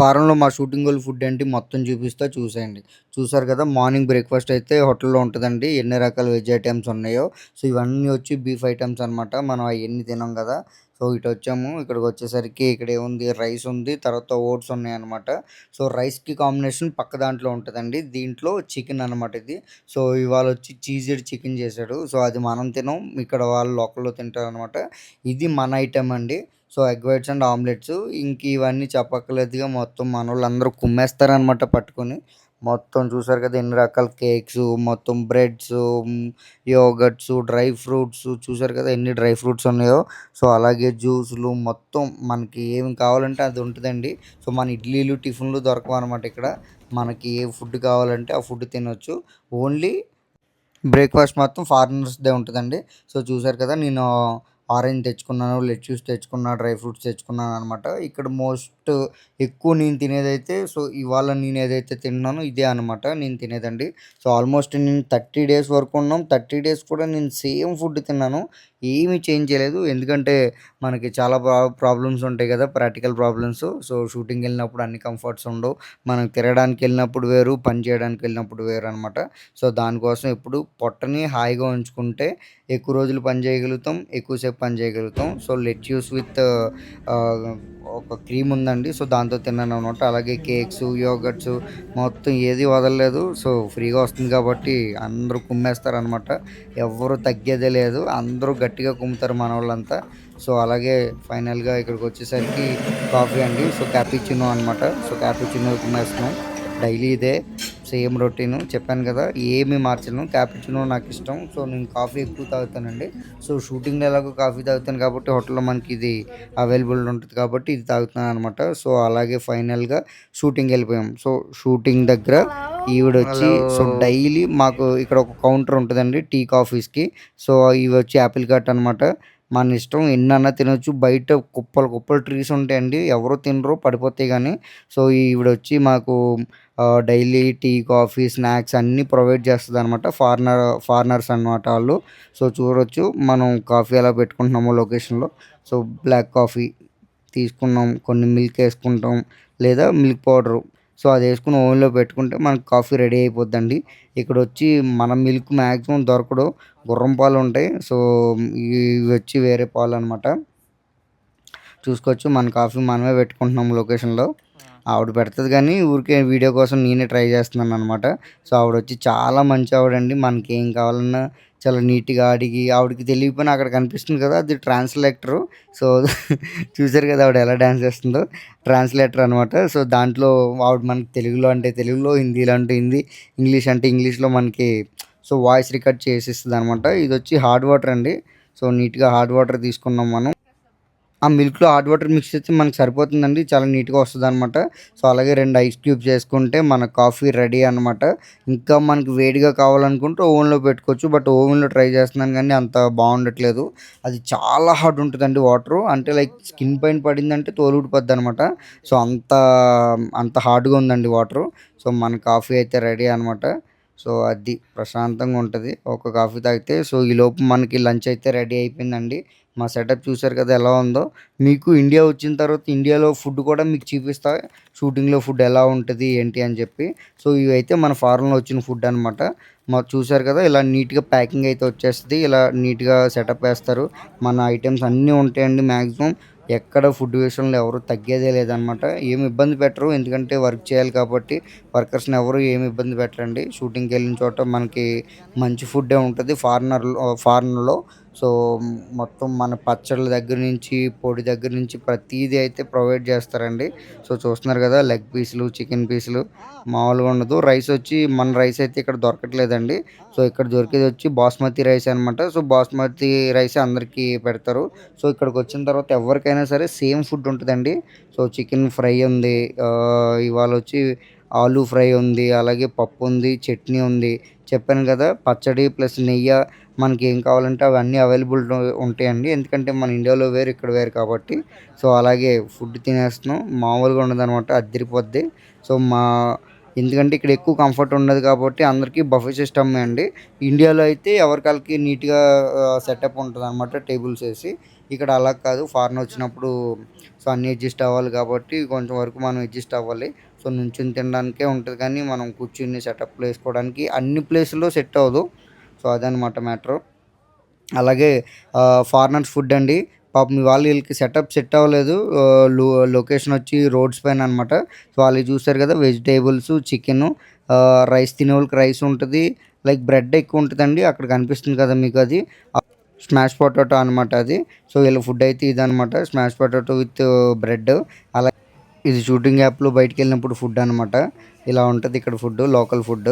ఫారంలో మా షూటింగ్ వాళ్ళు ఫుడ్ ఏంటి మొత్తం చూపిస్తా చూసేయండి. చూసారు కదా! మార్నింగ్ బ్రేక్‌ఫాస్ట్ అయితే హోటల్‌లో ఉంటుందండి ఎన్ని రకాల వెజ్ ఐటమ్స్ ఉన్నాయో. సో, ఇవన్నీ వచ్చి బీఫ్ ఐటమ్స్ అనమాట. మనం అవన్నీ తినాం కదా సో, ఇటు వచ్చాము ఇక్కడికి వచ్చేసరికి ఇక్కడ ఏముంది రైస్ ఉంది. తర్వాత ఓట్స్ ఉన్నాయన్నమాట. సో, రైస్‌కి కాంబినేషన్ పక్క దాంట్లో ఉంటుందండి దీంట్లో చికెన్ అనమాట ఇది. సో, ఇవాళ వచ్చి చీజెడ్ చికెన్ చేశాడు. సో, అది మనం తినం. ఇక్కడ వాళ్ళు లోకల్‌లో తింటారు అనమాట ఇది మన ఐటమ్ అండి. So, egg whites and omelettes. ఇంక ఇవన్నీ చెప్పక్కర్లేదుగా మొత్తం మన వాళ్ళందరూ కుమ్మేస్తారనమాట పట్టుకొని. మొత్తం చూసారు కదా! ఎన్ని రకాల కేక్స్, మొత్తం బ్రెడ్స్, యోగట్స్ డ్రై ఫ్రూట్స్ చూసారు కదా! ఎన్ని డ్రై ఫ్రూట్స్ ఉన్నాయో. సో, అలాగే జ్యూసులు మొత్తం మనకి ఏమి కావాలంటే అది ఉంటుందండి సో, మన ఇడ్లీలు, టిఫిన్‌లు దొరకవనమాట ఇక్కడ. మనకి ఏ ఫుడ్ కావాలంటే ఆ ఫుడ్ తినొచ్చు. ఓన్లీ బ్రేక్‌ఫాస్ట్ మొత్తం ఫారినర్స్‌దే ఉంటుందండి సో, చూసారు కదా! నేను ఆరెంజ్ తెచ్చుకున్నాను, లెట్యూస్ తెచ్చుకున్నా, డ్రై ఫ్రూట్స్ తెచ్చుకున్నాను అనమాట ఇక్కడ మోస్ట్ ఎక్కువ నేను తినేదైతే సో, ఇవాళ నేను ఏదైతే తిన్నానో ఇదే అనమాట నేను తినేదండి. సో, ఆల్మోస్ట్ నేను 30 డేస్ వరకు ఉన్నాం. 30 డేస్ కూడా నేను సేమ్ ఫుడ్ తిన్నాను. ఏమీ చేంజ్ చేయలేదు. ఎందుకంటే మనకి చాలా ప్రాబ్లమ్స్ ఉంటాయి కదా! Practical problems. సో, షూటింగ్‌కెళ్ళినప్పుడు అన్ని కంఫర్ట్స్ ఉండవు. మనం తిరగడానికి వెళ్ళినప్పుడు వేరు, పని చేయడానికి వెళ్ళినప్పుడు వేరు అనమాట సో, దానికోసం ఎప్పుడు పొట్టని హాయిగా ఉంచుకుంటే ఎక్కువ రోజులు పని చేయగలుగుతాం. ఎక్కువసేపు పని చేయగలుగుతాం. సో, లెట్యూస్ విత్ ఒక క్రీమ్ ఉందండి. సో, దాంతో తిన్నాను అనమాట అలాగే కేక్స్, యోగట్స్ మొత్తం ఏది వదలలేదు. సో, ఫ్రీగా వస్తుంది కాబట్టి అందరూ కుమ్మేస్తారనమాట. ఎవ్వరు తగ్గేదే లేదు. అందరూ గట్టిగా కుమ్ముతారు మనవాళ్ళంతా సో, అలాగే ఫైనల్‌గా ఇక్కడికి వచ్చేసరికి కాఫీ అండి. సో, క్యాపుచినో అనమాట. సో, క్యాపుచినో కుమ్మేస్తున్నాం. డైలీ ఇదే సేమ్ రొటీను. చెప్పాను కదా! ఏమి మార్చను. క్యాపుచినో నాకిష్టం. సో, నేను కాఫీ ఎక్కువ తాగుతానండి. సో, షూటింగ్‌లో ఎలాగో కాఫీ తాగుతాను కాబట్టి హోటల్‌లో మనకి ఇది అవైలబుల్ ఉంటది కాబట్టి ఇది తాగుతున్నాననమాట. సో, అలాగే ఫైనల్‌గా షూటింగ్‌కెళ్ళిపోయాం. సో, షూటింగ్ దగ్గర ఈవిడొచ్చి సో, డైలీ మాకు ఇక్కడ ఒక కౌంటర్ ఉంటదండి టీ, కాఫీస్‌కి. సో, ఇవొచ్చి యాపిల్ కట్ అనమాట. మన ఇష్టం ఎన్నన్నా తినొచ్చు. బయట కుప్పలు కుప్పలు ట్రీస్ ఉంటాయండి. ఎవరు తినరు పడిపోతాయి కానీ సో, ఈవిడొచ్చి మాకు డైలీ టీ, కాఫీ, స్నాక్స్ అన్నీ ప్రొవైడ్ చేస్తదనమాట. ఫారినర్ ఫారినర్స్ అనమాట వాళ్ళు సో, చూడొచ్చు మనం కాఫీ ఎలా పెట్టుకుంటున్నామో లొకేషన్‌లో. సో, బ్లాక్ కాఫీ తీసుకున్నాం. కొన్ని మిల్క్ వేసుకుంటాం లేదా మిల్క్ పౌడరు. సో, అది వేసుకుని ఓవెన్‌లో పెట్టుకుంటే మనకు కాఫీ రెడీ అయిపోద్దండి. ఇక్కడొచ్చి మన మిల్క్ మ్యాక్సిమం దొరకడు గుర్రం పాలు ఉంటాయి సో, ఇవి వచ్చి వేరే పాలు అనమాట చూసుకోవచ్చు మన కాఫీ మనమే పెట్టుకుంటున్నాం లొకేషన్‌లో. ఆవిడ పెడుతుంది కానీ ఊరికే వీడియో కోసం నేనే ట్రై చేస్తున్నాను అనమాట సో, ఆవిడ వచ్చి చాలా మంచి ఆవిడండి. మనకేం కావాలన్నా చాలా నీట్‌గా అడిగి ఆవిడకి తెలియకపోయినా అక్కడ కనిపిస్తుంది కదా! అది ట్రాన్స్‌లేటరు. సో, చూసారు కదా! ఆవిడ ఎలా డ్యాన్స్ చేస్తుందో. ట్రాన్స్‌లేటర్ అనమాట. సో, దాంట్లో ఆవిడ మనకి తెలుగులో అంటే తెలుగులో, హిందీలో అంటే హిందీ, ఇంగ్లీష్ అంటే ఇంగ్లీష్‌లో మనకి సో, వాయిస్ రికార్డ్ చేసి ఇస్తుందనమాట ఇది వచ్చి హార్డ్ వాటర్ అండి. సో, నీట్‌గా హాట్ వాటర్ తీసుకున్నాం మనం. ఆ మిల్క్‌లో హాట్ వాటర్ మిక్స్ చేస్తే మనకు సరిపోతుందండి. చాలా నీట్‌గా వస్తదనమాట. సో, అలాగే రెండు ఐస్ క్యూబ్స్ చేసుకుంటే మన కాఫీ రెడీ అనమాట. ఇంకా మనకి వేడిగా కావాలనుకుంటే ఓవెన్‌లో పెట్టుకోవచ్చు. బట్ ఓవెన్‌లో ట్రై చేస్తున్నాను కానీ అంత బాగుండట్లేదు అది చాలా హాట్ ఉంటుందండి వాటరు. అంటే లైక్ స్కిన్ పైన పడిందంటే తోలుడిపోద్ది అనమాట సో, అంత అంత హార్డ్గా ఉందండి వాటరు. సో, మన కాఫీ అయితే రెడీ అనమాట. సో, అది ప్రశాంతంగా ఉంటుంది ఒక కాఫీ తాగితే. సో, ఈ లోపు మనకి లంచ్ అయితే రెడీ అయిపోయిందండి. మా సెటప్ చూసారు కదా! ఎలా ఉందో. మీకు ఇండియా వచ్చిన తర్వాత ఇండియాలో ఫుడ్ కూడా మీకు చూపిస్తా. షూటింగ్‌లో ఫుడ్ ఎలా ఉంటుంది ఏంటి అని చెప్పి. సో, ఇవైతే మన ఫారెన్‌లో వచ్చిన ఫుడ్ అనమాట. మా చూసారు కదా! ఇలా నీట్‌గా ప్యాకింగ్ అయితే వచ్చేస్తుంది ఇలా నీట్‌గా సెటప్ వేస్తారు మన ఐటమ్స్ అన్నీ ఉంటాయండి మ్యాక్సిమం ఎక్కడ ఫుడ్ విషయంలో ఎవరు తగ్గేదే లేదనమాట. ఏమి ఇబ్బంది పెట్టరు. ఎందుకంటే వర్క్ చేయాలి కాబట్టి వర్కర్స్‌ని ఎవరు ఏమి ఇబ్బంది పెట్టరండి. షూటింగ్‌కెళ్ళిన చోట మనకి మంచి ఫుడ్డే ఉంటుంది ఫారినర్‌లో ఫారెన్‌లో. సో, మొత్తం మన పచ్చళ్ళ దగ్గర నుంచి, పొడి దగ్గర నుంచి ప్రతిదీ అయితే ప్రొవైడ్ చేస్తారండి. సో, చూస్తున్నారు కదా! లెగ్ పీసులు, చికెన్ పీసులు మామూలుగా ఉండదు. రైస్ వచ్చి మన రైస్ అయితే ఇక్కడ దొరకట్లేదండి. సో, ఇక్కడ దొరికేది వచ్చి బాస్మతి రైస్ అనమాట. సో, బాస్మతి రైస్ అందరికీ పెడతారు. సో, ఇక్కడికొచ్చిన తర్వాత ఎవరికైనా సరే సేమ్ ఫుడ్ ఉంటుందండి సో, చికెన్ ఫ్రై ఉంది. ఇవాళ వచ్చి ఆలూ ఫ్రై ఉంది. అలాగే పప్పు ఉంది. చట్నీ ఉంది. చెప్పాను కదా! పచ్చడి ప్లస్ నెయ్య మనకి ఏం కావాలంటే అవన్నీ అవైలబుల్ ఉంటాయండి. ఎందుకంటే మన ఇండియాలో వేరు, ఇక్కడ వేరు కాబట్టి. సో, అలాగే ఫుడ్ తినేస్తున్నాం. మామూలుగా ఉండదనమాట. అద్దరిపోద్ది సో, మా ఎందుకంటే ఇక్కడ ఎక్కువ కంఫర్ట్ ఉండదు కాబట్టి అందరికీ బఫే సిస్టమే అండి. ఇండియాలో అయితే ఎవరికాలకి నీట్‌గా సెటప్ ఉంటుంది అనమాట టేబుల్స్ వేసి ఇక్కడ అలా కాదు ఫారెన్ వచ్చినప్పుడు సో అన్నీ అడ్జస్ట్ అవ్వాలి కాబట్టి కొంచెం వరకు మనం అడ్జస్ట్ అవ్వాలి సో నుంచుని తినడానికే ఉంటుంది కానీ మనం కూర్చుని సెటప్లు వేసుకోవడానికి అన్ని ప్లేసుల్లో సెట్ అవ్వదు సో అదనమాట మ్యాటరు. అలాగే ఫారినర్స్ ఫుడ్ అండి. పాపం వాళ్ళు వీళ్ళకి సెటప్ సెట్ అవ్వలేదు. లో లొకేషన్ వచ్చి రోడ్స్ పైన అనమాట సో వాళ్ళు చూస్తారు కదా వెజిటేబుల్స్ చికెను రైస్ తినే వాళ్ళకి రైస్ ఉంటుంది. లైక్ బ్రెడ్ ఎక్కువ ఉంటుందండి అక్కడ కనిపిస్తుంది కదా మీకు అది. స్మాష్ పొటాటో అనమాట అది. సో వీళ్ళ ఫుడ్ అయితే ఇదనమాట స్మాష్ పొటాటో విత్ బ్రెడ్. అలా ఇది షూటింగ్ యాప్లో బయటికి వెళ్ళినప్పుడు ఫుడ్ అనమాట ఇలా ఉంటుంది ఇక్కడ ఫుడ్ లోకల్ ఫుడ్.